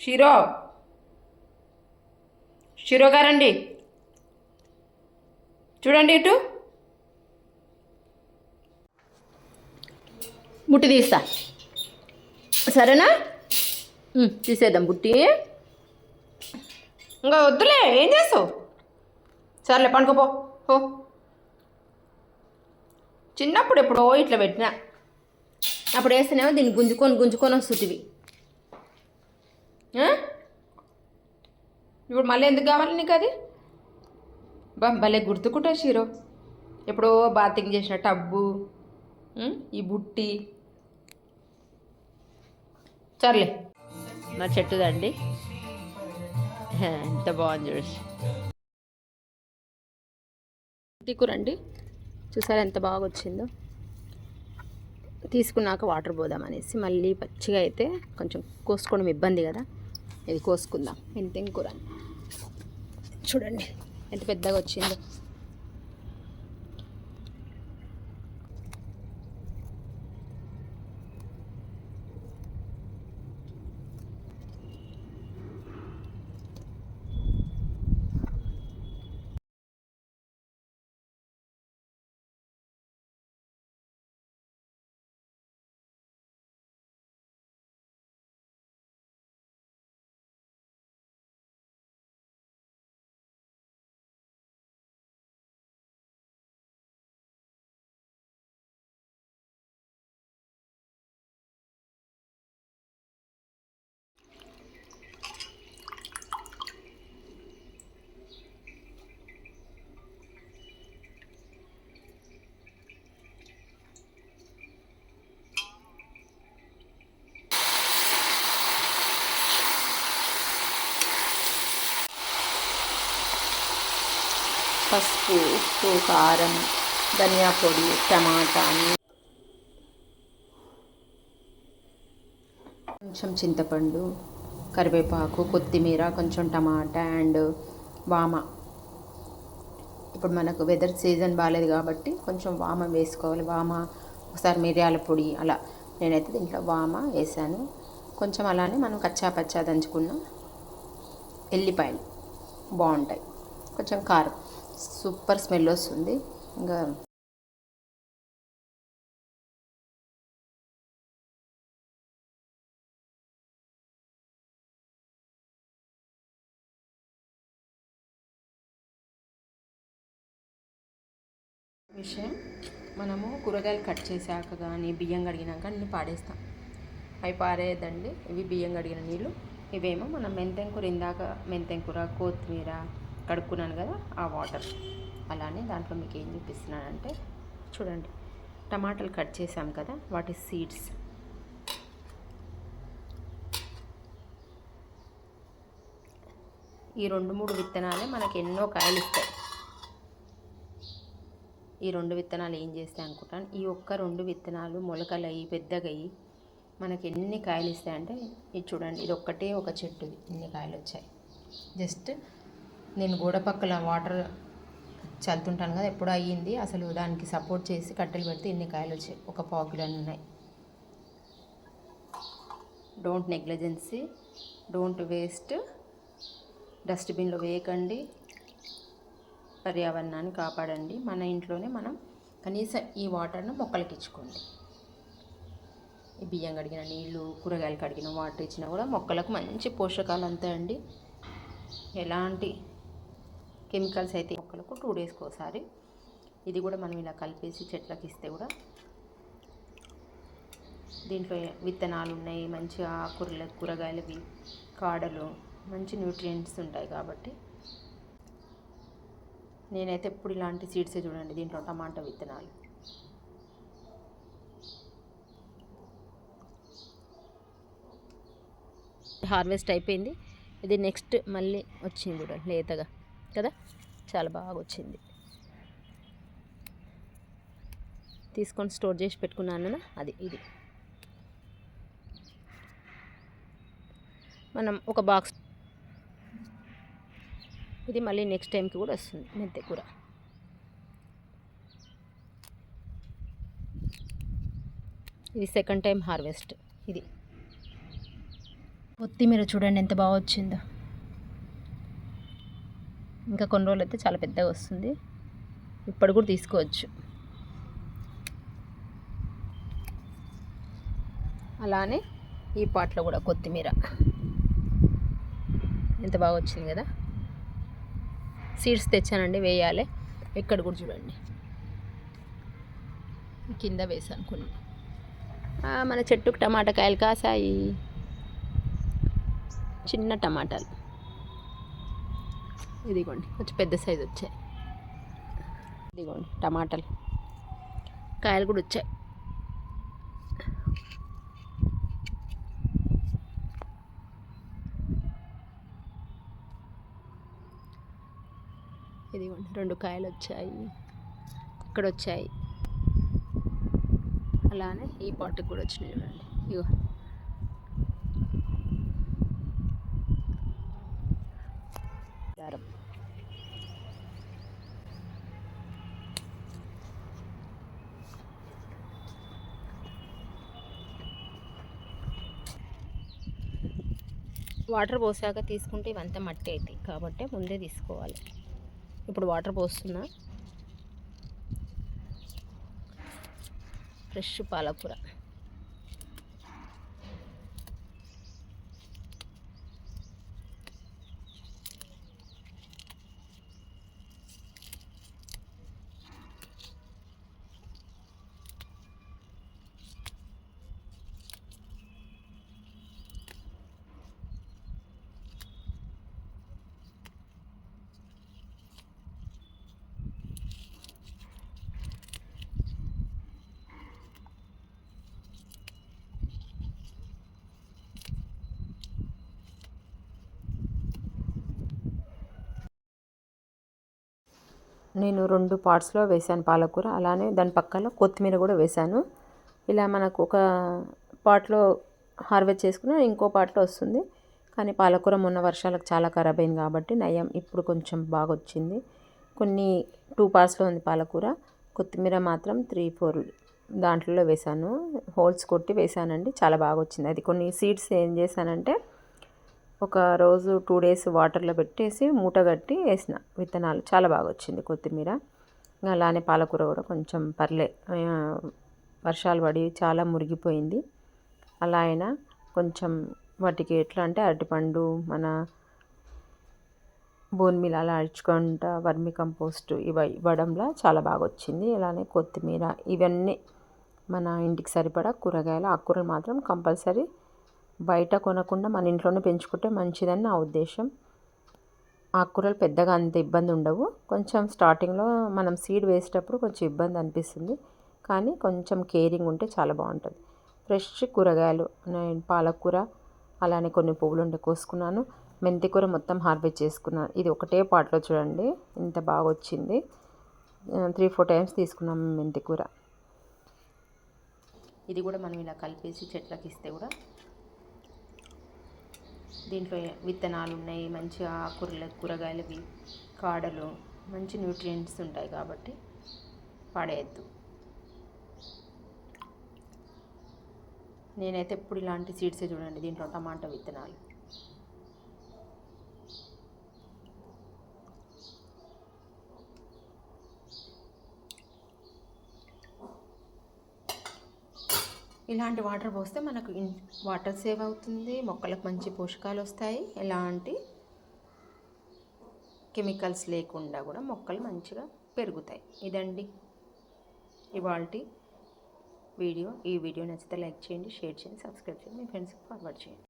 షిరో. షిరో గారండి. చూడండి ఇటు. బుట్టి తీస్తా. సరేనా? తీసేద్దాం బుట్టి. ఇంకా వద్దులే ఏం చేస్తావు? సర్లే పండుకోపో. హో చిన్నప్పుడు ఎప్పుడో ఇట్లా పెట్టినా. అప్పుడు వేస్తేనేమో దీన్ని గుంజుకొని గుంజుకొని వస్తుంది ఇప్పుడు మళ్ళీ ఎందుకు కావాలి నీకు అది? బా భలే గుర్తుకుంటా షీరో. ఎప్పుడో బాతింగ్ చేసిన టబ్బు? ఈ బుట్టి. సర్లే. నా చెట్టుదండి ఎంత బాగుంది చూడచ్చు బుట్టి కూర అండి చూసారా ఎంత బాగా వచ్చిందో? తీసుకున్నాక వాటర్ పోదామనేసి మళ్ళీ పచ్చిగా అయితే కొంచెం కోసుకోవడం ఇబ్బంది కదా. ఇది కోసుకుందాం. ఎంత కూర చూడండి ఎంత పెద్దగా వచ్చిందో. పసుపు ఉప్పు కారం ధనియా పొడి టమాటా కొంచెం చింతపండు కరివేపాకు కొత్తిమీర కొంచెం టమాటా అండ్ వామ. ఇప్పుడు మనకు వెదర్ సీజన్ బాగాలేదు కాబట్టి కొంచెం వామ వేసుకోవాలి. వామ ఒకసారి మిరియాల పొడి అలా. నేనైతే దీంట్లో వామ వేసాను. కొంచెం అలానే మనం కచ్చా పచ్చా దంచుకున్న ఎల్లిపాయలు బాగుంటాయి. కొంచెం కారం. సూపర్ స్మెల్ వస్తుంది. ఇంకా విషయం మనము కూరగాయలు కట్ చేశాక కానీ బియ్యం కడిగినాక అన్ని పాడేస్తాం. అవి పారేయద్దండి. ఇవి బియ్యం కడిగిన నీళ్ళు. ఇవేమో మనం మెంతెంకూర ఇందాక మెంతెం కూర కొత్తిమీర కడుక్కున్నాను కదా ఆ వాటర్. అలానే దాంట్లో మీకు ఏం చూపిస్తున్నానంటే చూడండి టమాటాలు కట్ చేసాం కదా వాటి సీడ్స్. ఈ రెండు మూడు విత్తనాలే మనకి ఎన్నో కాయలు ఇస్తాయి. ఈ రెండు విత్తనాలు ఏం చేస్తాయి అనుకుంటాను? ఈ ఒక్క రెండు విత్తనాలు మొలకలు అయ్యి పెద్దగా అయ్యి మనకి ఎన్ని కాయలు ఇస్తాయంటే ఇది చూడండి ఇది ఒక్కటే ఒక చెట్టు ఇన్ని కాయలు వచ్చాయి. జస్ట్ నేను గోడ పక్కల వాటర్ చల్లుతుంటాను కదా ఎప్పుడు అయ్యింది. అసలు దానికి సపోర్ట్ చేసి కట్టెలు పెడితే ఇన్ని కాయలు వచ్చాయి. ఒక పావు కిలో ఉన్నాయి. డోంట్ నెగ్లిజెన్సీ డోంట్ వేస్ట్ డస్ట్బిన్లో వేయకండి. పర్యావరణాన్ని కాపాడండి. మన ఇంట్లోనే మనం కనీసం ఈ వాటర్ను మొక్కలకి ఇచ్చుకోండి. ఈ బియ్యం కడిగిన నీళ్ళు కూరగాయలు కడిగిన వాటర్ ఇచ్చినా కూడా మొక్కలకు మంచి పోషకాలు అంతాయండి. ఎలాంటి కెమికల్స్ అయితే మొక్కలకు టూ డేస్కి ఒకసారి. ఇది కూడా మనం ఇలా కలిపేసి చెట్లకి ఇస్తే కూడా దీంట్లో విత్తనాలు ఉన్నాయి మంచి ఆకుకూరలు కూరగాయలవి కాడలు మంచి న్యూట్రియంట్స్ ఉంటాయి కాబట్టి. నేనైతే ఎప్పుడు ఇలాంటి సీడ్సే చూడండి దీంట్లో టమాటా విత్తనాలు. హార్వెస్ట్ అయిపోయింది. ఇది నెక్స్ట్ మళ్ళీ వచ్చింది కూడా లేతగా. కదా? చాలా బాగా వచ్చింది తీసుకొని స్టోర్ చేసి పెట్టుకున్నాను అది ఇది. మనం ఒక బాక్స్ ఇది మళ్ళీ నెక్స్ట్ టైంకి కూడా వస్తుంది మెంతి కూర. ఇది సెకండ్ టైం హార్వెస్ట్ ఇది. కొత్తిమీర చూడండి ఎంత బాగా వచ్చిందో ఇంకా కొన్ని రోజులు అయితే చాలా పెద్దగా వస్తుంది. ఇప్పుడు కూడా తీసుకోవచ్చు. అలానే ఈ పాట్లో కూడా కొత్తిమీర. ఎంత బాగా వచ్చింది కదా? సీడ్స్ తెచ్చానండి వేయాలి. ఇక్కడ కూడా చూడండి. కింద వేసాను కొన్ని. మన చెట్టుకు టమాటా కాయలు కాసాయి. చిన్న టమాటాలు. ఇదిగోండి. కొంచెం పెద్ద సైజు వచ్చాయి. ఇదిగోండి టమాటాలు. కాయలు కూడా వచ్చాయి. ఇదిగోండి రెండు కాయలు వచ్చాయి. ఇక్కడ వచ్చాయి. అలానే ఈ పాటుకు కూడా వచ్చినాయి చూడండి. ఇగో దారం వాటర్ పోసాక తీసుకుంటే ఇవంతా మట్టి అవుతాయి కాబట్టి ముందే తీసుకోవాలి. ఇప్పుడు వాటర్ పోస్తున్నా. ఫ్రెష్ పాలకూర. నేను రెండు పార్ట్స్లో వేసాను పాలకూర. అలానే దాని పక్కన కొత్తిమీర కూడా వేసాను ఇలా మనకు ఒక పార్ట్లో హార్వెస్ట్ చేసుకున్న ఇంకో పార్ట్లో వస్తుంది. కానీ పాలకూర మొన్న వర్షాలకు చాలా ఖరాబ్ అయింది కాబట్టి నయం. ఇప్పుడు కొంచెం బాగా వచ్చింది. కొన్ని టూ పార్ట్స్లో ఉంది పాలకూర. కొత్తిమీర మాత్రం త్రీ ఫోర్ దాంట్లో వేసాను హోల్స్ కొట్టి వేసానండి చాలా బాగా వచ్చింది. అది కొన్ని సీడ్స్ ఏం చేశానంటే ఒక రోజు టూ డేస్ వాటర్లో పెట్టేసి మూట కట్టి వేసిన విత్తనాలు. చాలా బాగా వచ్చింది కొత్తిమీర. ఇంకా అలానే పాలకూర కూడా కొంచెం పర్లే వర్షాలు పడి చాలా మురిగిపోయింది. అలా అయినా కొంచెం వాటికి ఎట్లా అంటే అరటిపండు మన బోన్ మీల్ అలా అడుచుకుంటా వర్మి కంపోస్ట్ ఇవ ఇవ్వడంలో చాలా బాగా వచ్చింది. అలానే కొత్తిమీర ఇవన్నీ మన ఇంటికి సరిపడా కూరగాయలు ఆకుకూరలు మాత్రం కంపల్సరీ బయట కొనకుండా మన ఇంట్లోనే పెంచుకుంటే మంచిదని నా ఉద్దేశం. ఆకుకూరలు పెద్దగా అంత ఇబ్బంది ఉండవు. కొంచెం స్టార్టింగ్లో మనం సీడ్ వేసేటప్పుడు కొంచెం ఇబ్బంది అనిపిస్తుంది. కానీ కొంచెం కేరింగ్ ఉంటే చాలా బాగుంటుంది. ఫ్రెష్ కూరగాయలు నేను పాలకూర అలానే కొన్ని పువ్వులు ఉండే కోసుకున్నాను. మెంతికూర మొత్తం హార్వెస్ట్ చేసుకున్నాను ఇది ఒకటే పాటలో చూడండి. ఇంత బాగా వచ్చింది. త్రీ ఫోర్ టైమ్స్ తీసుకున్నాం మెంతికూర ఇది కూడా మనం ఇలా కలిపేసి చెట్లకి ఇస్తే కూడా దీంట్లో విత్తనాలు ఉన్నాయి? మంచి ఆకుకూరలు కూరగాయలవి కాడలు మంచి న్యూట్రియంట్స్ ఉంటాయి కాబట్టి పడేయద్దు. నేనైతే ఎప్పుడు ఇలాంటి సీడ్సే చూడండి. దీంట్లో టమాటా విత్తనాలు. ఇలాంటి వాటర్ పోస్తే మనకు ఇన్ వాటర్ సేవ్ అవుతుంది మొక్కలకు మంచి పోషకాలు వస్తాయి. ఎలాంటి కెమికల్స్ లేకుండా కూడా మొక్కలు మంచిగా పెరుగుతాయి. ఇదండి ఇవాళ వీడియో. ఈ వీడియో నచ్చితే లైక్ చేయండి షేర్ చేయండి సబ్స్క్రైబ్ చేయండి మీ ఫ్రెండ్స్కి ఫార్వర్డ్ చేయండి.